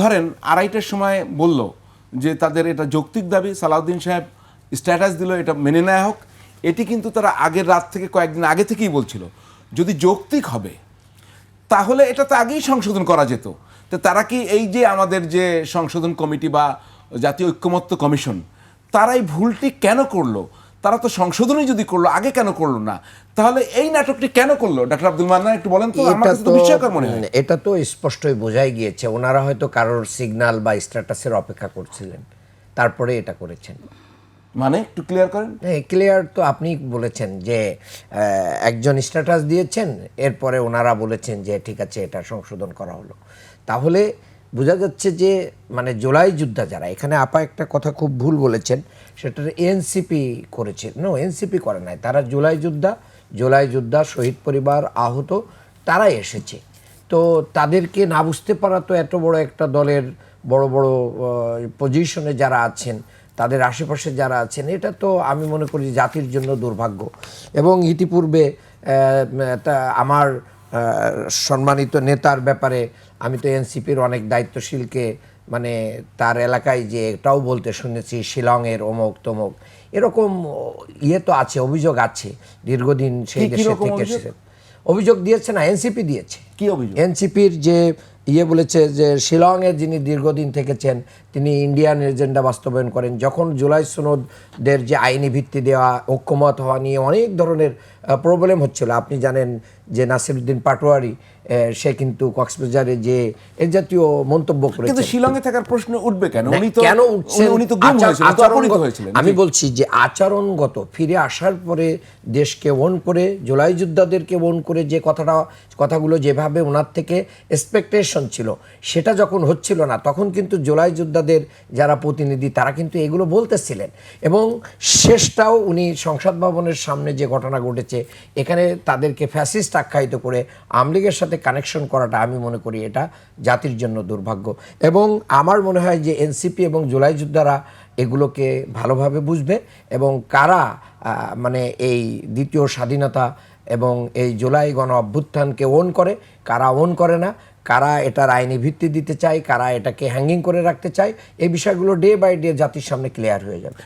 ধরেন আড়াইটার সময় বলল যে তাদের এটা যৌক্তিক দাবি, সালাউদ্দিন সাহেব স্ট্যাটাস দিল, এটা মেনে নেওয়া হোক। এটি কিন্তু তারা আগের রাত থেকে কয়েকদিন আগে থেকেই বলছিল। যদি যৌক্তিক হবে, তাহলে এটা তো আগেই সংশোধন করা যেত। তো তারা কি এই যে আমাদের যে সংশোধন কমিটি বা জাতীয় ঐক্যমত্য কমিশন, তারা এই ভুলটি কেন করল? তারা তো সংশোধনই যদি করল আগে কেন করল না? তাহলে এই নাটকটি কেন করল? ডাক্তার আব্দুল মান্নান একটু বলেন তো আমার তো বিস্ময়কর মনে হয়। এটা তো স্পষ্টই বোঝাই গিয়েছে। ওনারা হয়তো কারোর সিগন্যাল বা স্ট্যাটাসের অপেক্ষা করছিলেন। তারপরে এটা করেছেন। মানে একটু ক্লিয়ার করেন? হ্যাঁ ক্লিয়ার তো আপনি বলেছেন যে একজন স্ট্যাটাস দিয়েছেন এরপরে ওনারা বলেছেন যে ঠিক আছে এটা সংশোধন করা হলো। তাহলে বোঝা যাচ্ছে যে মানে জোলাই যোদ্ধা যারা, এখানে আপা একটা কথা খুব ভুল বলেছেন, সেটা এনসিপি করেছে। নো এনসিপি করে নাই। তারা জোলাই যোদ্ধা জোলাই যোদ্ধা, শহীদ পরিবার, আহত, তারাই এসেছে। তো তাদেরকে না বুঝতে পারা তো এত বড় একটা দলের বড় বড় পজিশনে যারা আছেন, তাদের আশেপাশে যারা আছেন, এটা তো আমি মনে করি জাতির জন্য দুর্ভাগ্য। এবং ইতিপূর্বে আমার সম্মানিত নেতার ব্যাপারে আমি তো এনসিপির অনেক দায়িত্বশীলকে মানে তার এলাকায় যে এটাও বলতে শুনেছি শিলংয়ের অমুক তমুক এরকম ইয়ে তো আছে অভিযোগ আছে দীর্ঘদিন সেই দেশে থেকে? এসেছে। অভিযোগ দিয়েছে না এনসিপি দিয়েছে। কি অভিযোগ? এনসিপির যে ইয়ে বলেছে যে শিলংয়ে যিনি দীর্ঘদিন থেকেছেন, তিনি ইন্ডিয়ান এজেন্ডা বাস্তবায়ন করেন। যখন জুলাই সনদদের যে আইনি ভিত্তি দেওয়া, ঐক্যমত হওয়া নিয়ে অনেক ধরনের প্রবলেম হচ্ছিল। আপনি জানেন যে নাসিরুদ্দিন পাটোয়ারি সে কিন্তু কক্সবাজারে যে এ জাতীয় মন্তব্য কিন্তু করেছে শিলংয়ে থাকার প্রশ্ন উঠবে কেন? উনি তো কেন উঠছেন? উনি- তো গুম হয়েছিলেন। আমি বলছি যে আচরণগত ফিরে আসার পরে দেশকে ওন করে জুলাই যোদ্ধাদেরকে ওন করে যে কথাটা কথাগুলো যেভাবে ওনার থেকে এক্সপেকটেশন ছিল সেটা যখন হচ্ছিল না তখন কিন্তু জুলাই যোদ্ধাদের যারা প্রতিনিধি তারা কিন্তু এগুলো বলতেছিলেন। এবং শেষটাও উনি সংসদ ভবনের সামনে যে ঘটনা ঘটেছে এখানে তাদেরকে ফ্যাসিস্ট আখ্যায়িত করে আমলিগের সাথে কানেকশন করাটা আমি মনে করি এটা জাতির জন্য দুর্ভাগ্য। এবং আমার মনে হয় যে এনসিপি এবং জুলাই যোদ্ধারা এগুলোকে ভালোভাবে বুঝবে এবং কারা মানে এই দ্বিতীয় স্বাধীনতা এবং এই জুলাই গণ অভ্যুত্থানকে ওন করে, কারা ওন করে না, কারা এটার আইনি ভিত্তি দিতে চায়, কারা এটাকে হ্যাঙ্গিং করে রাখতে চায়, এই বিষয়গুলো ডে বাই ডে জাতির সামনে ক্লিয়ার হয়ে যাবে।